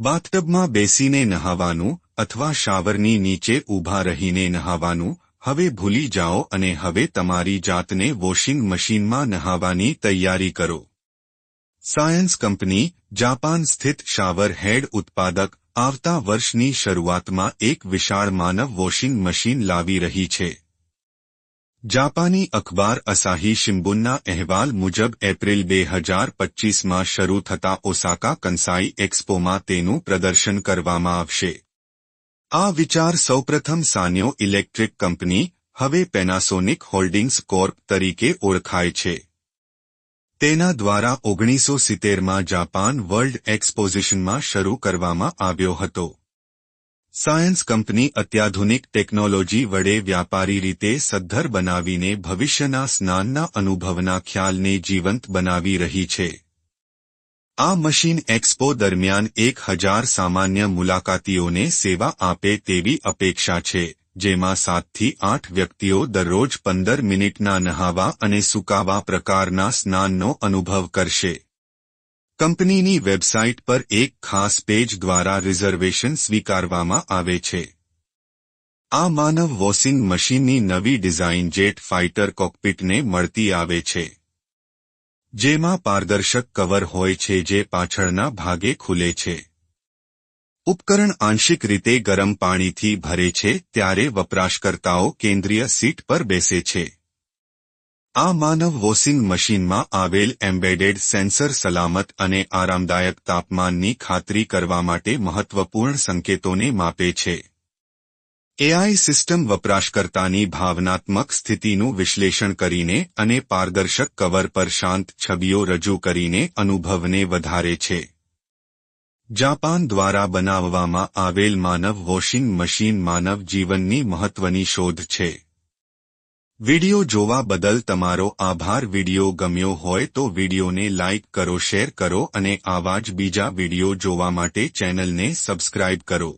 બાથટબમાં બેસીને નહાવાનું અથવા શાવરની નીચે ઊભા રહીને નહાવાનું, હવે ભૂલી જાઓ અને હવે તમારી જાતને વોશિંગ મશીનમાં નહાવાની તૈયારી કરો. સાયન્સ કંપની, જાપાન સ્થિત શાવર હેડ ઉત્પાદક, આવતા વર્ષની શરૂઆતમાં એક વિશાળ માનવ વોશિંગ મશીન લાવી રહી છે. જાપાની અખબાર અસાહી શિમ્બુનના અહેવાલ મુજબ એપ્રિલ બે હજાર પચ્ચીસમાં શરૂ થતા ઓસાકા કંસાઈ એક્સપોમાં તેનું પ્રદર્શન કરવામાં આવશે. આ વિચાર સૌપ્રથમ સાન્યો ઇલેક્ટ્રિક કંપની, હવે પેનાસોનિક હોલ્ડિંગ્સ કોર્પ તરીકે ઓળખાય છે. તેના દ્વારા ઓગણીસો સિત્તેરમાં જાપાન વર્લ્ડ એક્સપોઝિશનમાં શરૂ કરવામાં આવ્યો હતો. સાયન્સ કંપની અત્યાધુનિક ટેકનોલોજી વડે વ્યાપારી રીતે સદ્ધર બનાવીને ભવિષ્યના સ્નાનના અનુભવના ખ્યાલને જીવંત બનાવી રહી છે. આ મશીન એક્સપો દરમિયાન એક હજાર સામાન્ય મુલાકાતીઓને સેવા આપે તેવી અપેક્ષા છે, જેમાં સાતથી આઠ વ્યક્તિઓ દરરોજ પંદર મિનિટના નહાવા અને સુકાવા પ્રકારના સ્નાનનો અનુભવ કરશે. કંપનીની વેબસાઇટ પર એક ખાસ પેજ દ્વારા રિઝર્વેશન સ્વીકારવામાં આવે છે. આ માનવ વોશિંગ મશીનની નવી ડિઝાઇન જેટ ફાઇટર કોકપિટને મળતી આવે છે. જેમાં પારદર્શક કવર હોય છે જે પાછળના ભાગે ખુલે છે. ઉપકરણ આંશિક રીતે ગરમ પાણીથી ભરે છે, ત્યારે વપરાશકર્તાઓ કેન્દ્રીય સીટ પર બેસે છે. આ માનવ વોશિંગ મશીનમાં આવેલ એમ્બેડેડ સેન્સર સલામત અને આરામદાયક તાપમાનની ખાતરી કરવા માટે મહત્વપૂર્ણ સંકેતોને માપે છે. એઆઈ સિસ્ટમ વપરાશકર્તાની ભાવનાત્મક સ્થિતિનું વિશ્લેષણ કરીને અને પારદર્શક કવર પર શાંત છબીઓ રજૂ કરીને અનુભવને વધારે છે. જાપાન દ્વારા બનાવવામાં આવેલ માનવ વોશિંગ મશીન માનવ જીવનની મહત્વની શોધ છે. વિડિયો જોવા બદલ તમારો આભાર. વિડિયો ગમ્યો હોય તો વિડિયોને લાઇક કરો, શેર કરો અને આવા જ બીજા વિડિયો જોવા માટે ચેનલને સબસ્ક્રાઇબ કરો.